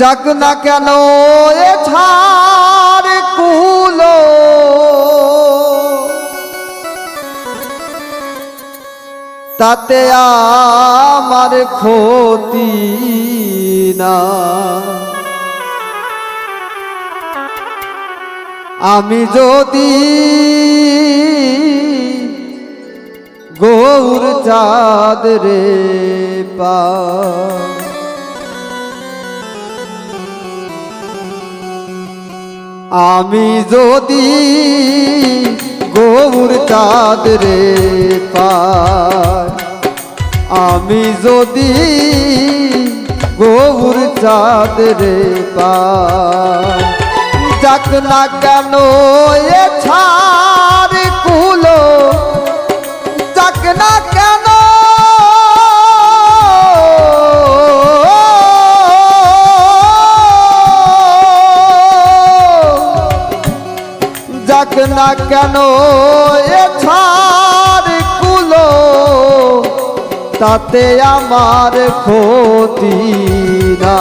যাক না কেন এ ছাড় কুলো? তাতে আমার ক্ষতি না। আমি যদি গৌর চাঁদ রে পা আমি যদি গৌর চাঁদ রে পাই, আমি যদি গৌর চাঁদ রে পাই, যাক না কেন এছা না কেন? এ ছাড় কুলো। তাতে আমার ক্ষতি না।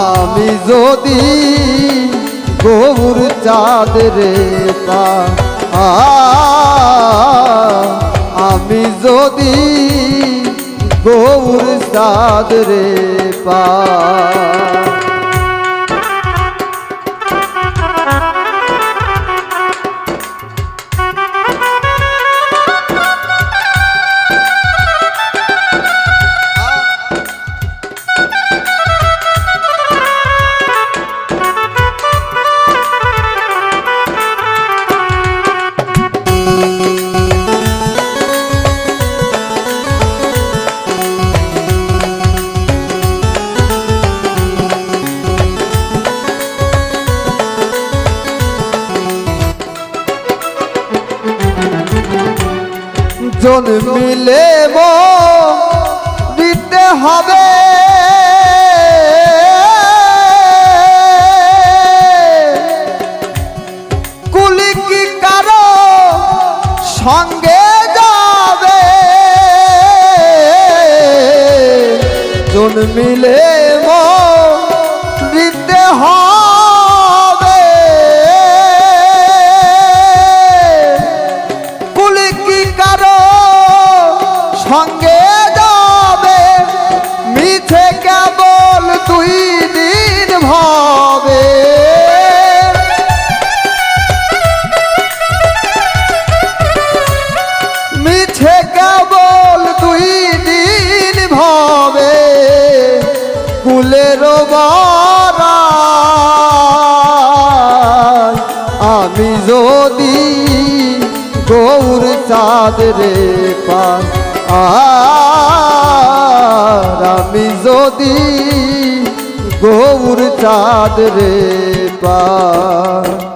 আমি যদি গৌর চাঁদ রে পা আমি যদি গৌর চাঁদ রে পা। জন্মিলে মো দিতে হবে। কুলি কি কারও সঙ্গে যাবে? জন্মিলে মো দিতে হবে যদি গৌর চাঁদ রে পান। আমি যদি গৌর চাঁদ রে পাই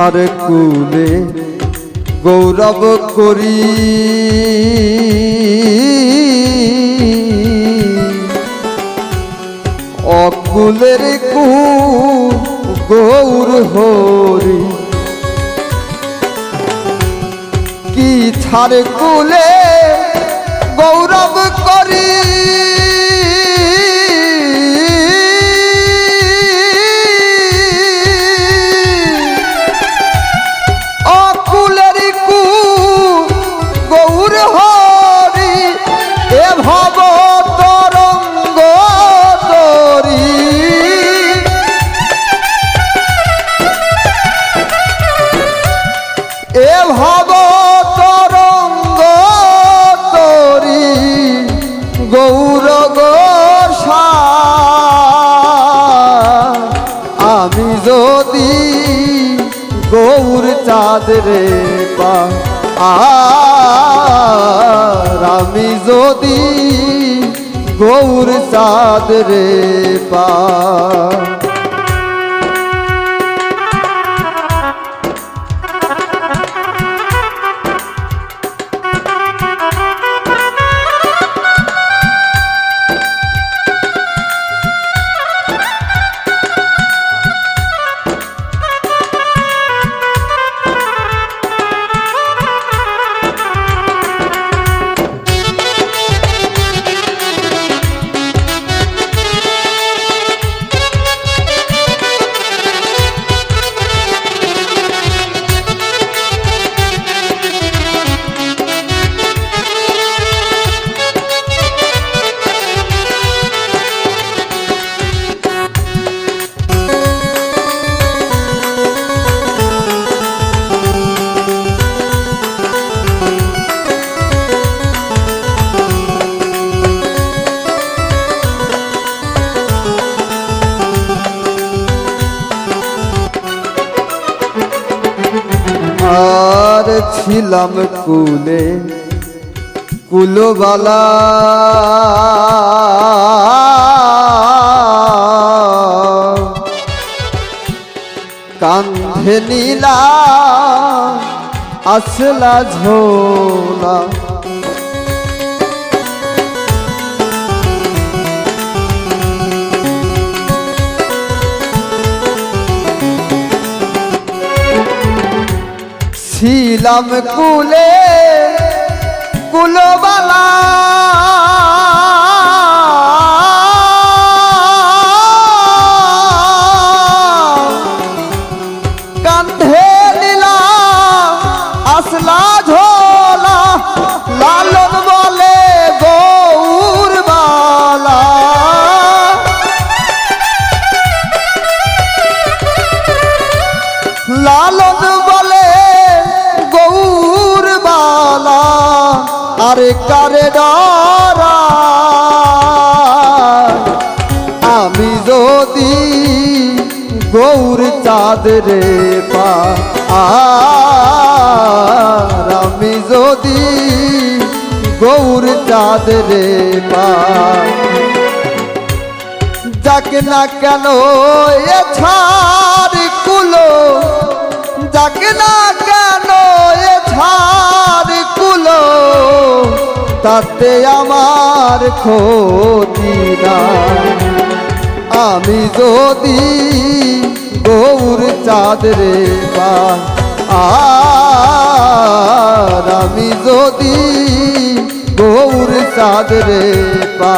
কি কুলে গৌরব করি। অকুলের কু গৌর হরি। কি ছাড় কুলে গৌরব করি। গৌর আমি যদি গৌর চাঁদরে আমি যদি গৌর চাঁদরে পা আর ছিলাম কুলে কুলবালা কান্ধে নীলা আসলা ঝোলা। ছিলাম কুলে কুলবালা। গৌর চাঁদ রে পা আমি যদি গৌর চাঁদ রে পা। যাকে না কেন এ ছাড় কুলো, যাকে না কেন এ ছাড় কুলো, তাতে আমার ক্ষতি না আমি যদি গৌর চাঁদ রে পা আমি যদি গৌর চাঁদ রে পা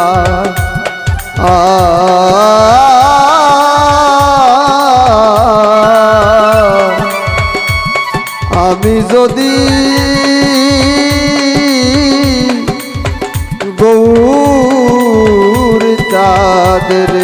আমি যদি গৌর চাঁদ রে পা